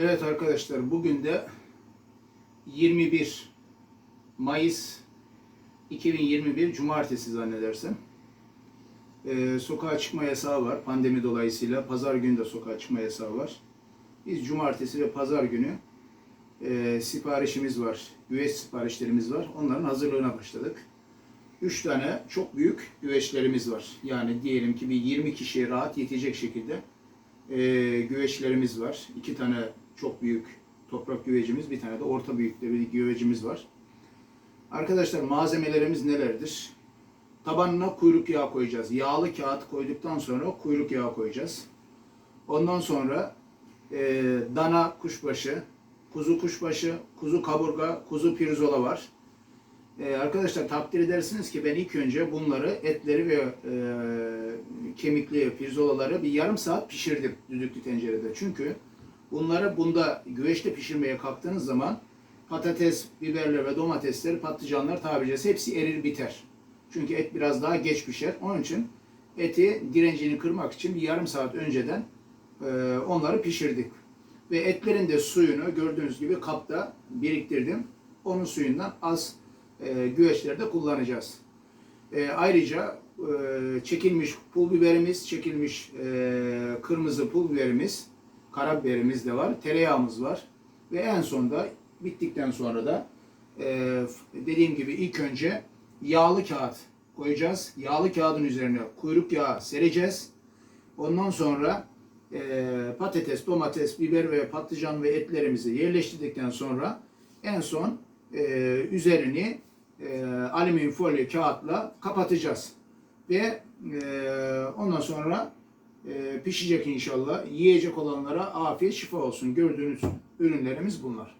Evet arkadaşlar bugün de 21 Mayıs 2021 Cumartesi zannedersem. Ee, sokağa çıkma yasağı var pandemi dolayısıyla. Pazar günü de sokağa çıkma yasağı var. Biz cumartesi ve pazar günü e, siparişimiz var. Güveç siparişlerimiz var. Onların hazırlığına başladık. 3 tane çok büyük güveçlerimiz var. Yani diyelim ki bir 20 kişiye rahat yetecek şekilde e, güveçlerimiz var. İki tane çok büyük toprak güvecimiz, bir tane de orta büyükte bir güvecimiz var. Arkadaşlar malzemelerimiz nelerdir? Tabanına kuyruk yağı koyacağız. Yağlı kağıt koyduktan sonra kuyruk yağı koyacağız. Ondan sonra e, dana kuşbaşı, kuzu kuşbaşı, kuzu kaburga, kuzu pirzola var. E, arkadaşlar takdir edersiniz ki ben ilk önce bunları etleri ve e, kemikli pirzolaları bir yarım saat pişirdim düdüklü tencerede. Çünkü bunları bunda güveçte pişirmeye kalktığınız zaman patates, biberler ve domatesler, patlıcanlar tabiri caizse hepsi erir biter. Çünkü et biraz daha geç pişer. Onun için eti direncini kırmak için bir yarım saat önceden e, onları pişirdik. Ve etlerin de suyunu gördüğünüz gibi kapta biriktirdim. Onun suyundan az e, güveçlerde kullanacağız. E, ayrıca çekilmiş pul biberimiz, çekilmiş e, kırmızı pul biberimiz, karabiberimiz de var, tereyağımız var. Ve en sonda bittikten sonra da e, dediğim gibi ilk önce yağlı kağıt koyacağız. Yağlı kağıdın üzerine kuyruk yağı sereceğiz. Ondan sonra e, patates, domates, biber ve patlıcan ve etlerimizi yerleştirdikten sonra en son e, üzerini e, alüminyum folyo kağıtla kapatacağız. Ve e, ondan sonra e, pişecek inşallah. Yiyecek olanlara afiyet şifa olsun. Gördüğünüz ürünlerimiz bunlar.